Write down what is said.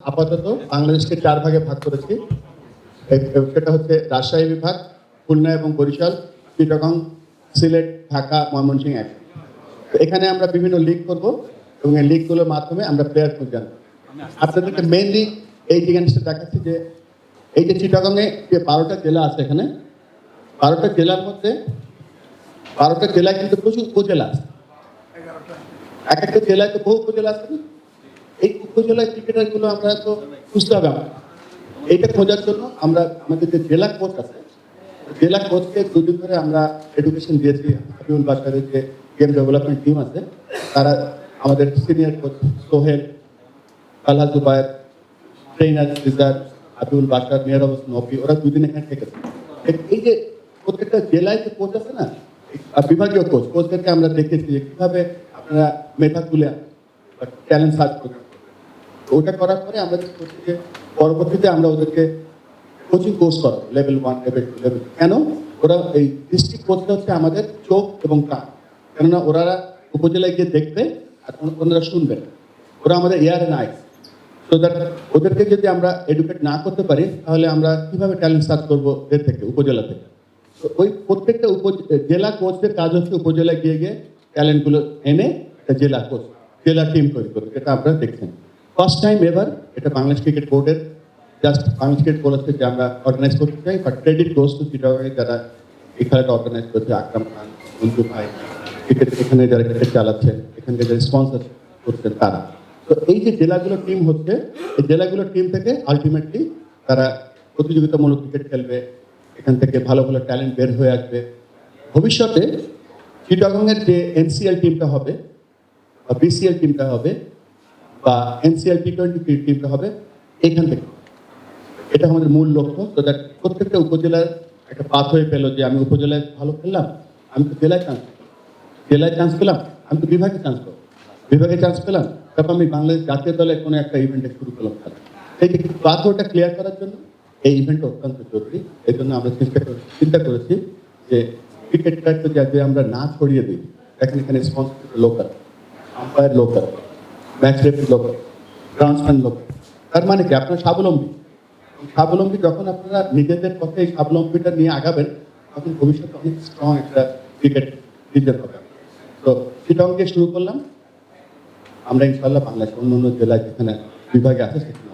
আপাতত বাংলাদেশকে চার ভাগে ভাগ করেছি। সেটা হচ্ছে রাজশাহী বিভাগ, খুলনা এবং বরিশাল, চিটাগং, সিলেট, ঢাকা, ময়মনসিংহ এক। এখানে আমরা বিভিন্ন লিগ করব এবং এই লিগগুলোর মাধ্যমে আমরা প্লেয়ার খুঁজে আনব আপনাদেরকে মেইনলি এই জিনিসটা দেখাচ্ছি যে এই যে চিটাগংয়ে যে বারোটা জেলা আছে এখানে, বারোটা জেলার মধ্যে বারোটা জেলায় কিন্তু প্রচুর উপজেলা আছে। এক একটা জেলায় তো বহু উপজেলা আছে না এই উপজেলায় ক্রিকেটারগুলো আমরা তো খুঁজতে হবে এইটা খোঁজার জন্য আমরা, আমাদের যে জেলা কোচ আছে, জেলা কোচকে দুদিন ধরে আমরা এডুকেশন দিয়েছি। হাবিবুল বাসারের যে গেম ডেভেলপমেন্ট টিম আছে, তারা আমাদের সিনিয়র কোচ সোহেল কালা জুবায়ের ট্রেনার রিজার হাবিবুল বাসার মেয়র অবস্থ নবী, ওরা দুদিন এখানে থেকেছে। এই- যে প্রত্যেকটা জেলায় যে কোচ আছে না বিভাগীয় কোচ কোচদেরকে আমরা দেখেছি যে কীভাবে আপনারা মেধা তুলে ট্যালেন্ট সার্চ করবেন তো ওটা করার পরে আমরা যেটা করছি যে পরবর্তীতে আমরা ওদেরকে কোচিং কোর্স করাবো level one level two level কেন? ওরা এই ডিস্ট্রিক্ট কোচটা হচ্ছে আমাদের চোখ এবং কান। কেননা ওরা উপজেলায় গিয়ে দেখবে আর ওন- ওনারা শুনবেন ওরা আমাদের এয়ার আইস তো দ্যাট ওদেরকে যদি আমরা এডুকেট না করতে পারি, তাহলে আমরা কীভাবে ট্যালেন্ট সার্চ করব এর থেকে, উপজেলা থেকে? তো ওই প্রত্যেকটা উপ জেলা কোচদের কাজ হচ্ছে উপজেলায় গিয়ে গিয়ে ট্যালেন্টগুলো এনে একটা জেলা কোচ জেলা টিম তৈরি করবে। যেটা আপনারা দেখছেন ফার্স্ট টাইম এবার এটা বাংলাদেশ ক্রিকেট বোর্ডের জাস্ট বাংলাদেশ ক্রিকেট বলেছে যে আমরা অর্গানাইজ করতে চাই but credit goes to Chittagong যারা এই খেলাটা অর্গানাইজ করছে আকরাম খান মঞ্জু ভাই ক্রিকেট এখানে যারা ক্রিকেট চালাচ্ছেন এখানকে যারা স্পন্সর করছেন তারা। তো এই যে জেলাগুলো টিম হচ্ছে, এই জেলাগুলো টিম থেকে আলটিমেটলি তারা প্রতিযোগিতামূলক ক্রিকেট খেলবে, এখান থেকে ভালো ভালো ট্যালেন্ট বের হয়ে আসবে। ভবিষ্যতে চিটাগংয়ের যে এনসিএল টিমটা হবে, বা বিসিএল টিমটা হবে বা এনসিএল টি টোয়েন্টি টিমটা হবে এখান থেকে। এটা আমাদের মূল লক্ষ্য। তো দ্যাট প্রত্যেকটা উপজেলার একটা পাথ হয়ে পেল যে আমি উপজেলায় ভালো খেললাম, আমি তো জেলায় চান্স জেলায় চান্স পেলাম, আমি তো বিভাগে চান্স পাবো বিভাগে চান্স পেলাম, তারপর আমি বাংলাদেশ জাতীয় দলে কোনো একটা ইভেন্টে শুরু করলাম খেলা। এই যে পাথওয়েটা ক্লিয়ার করার জন্য এই ইভেন্টটা অত্যন্ত জরুরি। এই জন্য আমরা চেষ্টা চিন্তা করেছি যে ক্রিকেটটা তো যাতে আমরা না ছড়িয়ে দিই। এখন এখানে sponsor local umpire local. Match লোক লোকাল লোক। তার মানে কি? আপনার স্বাবলম্বী। স্বাবলম্বী যখন আপনারা নিজেদের পথে এই স্বাবলম্বীটা নিয়ে আগাবেন, তখন ভবিষ্যতে অনেক স্ট্রং একটা ক্রিকেট নিজের হবে তো সেটা দিয়ে শুরু করলাম। আমরা ইনশাল্লাহ বাংলাদেশ অন্য অন্য জেলায় যেখানে বিভাগে আছে, সেখানে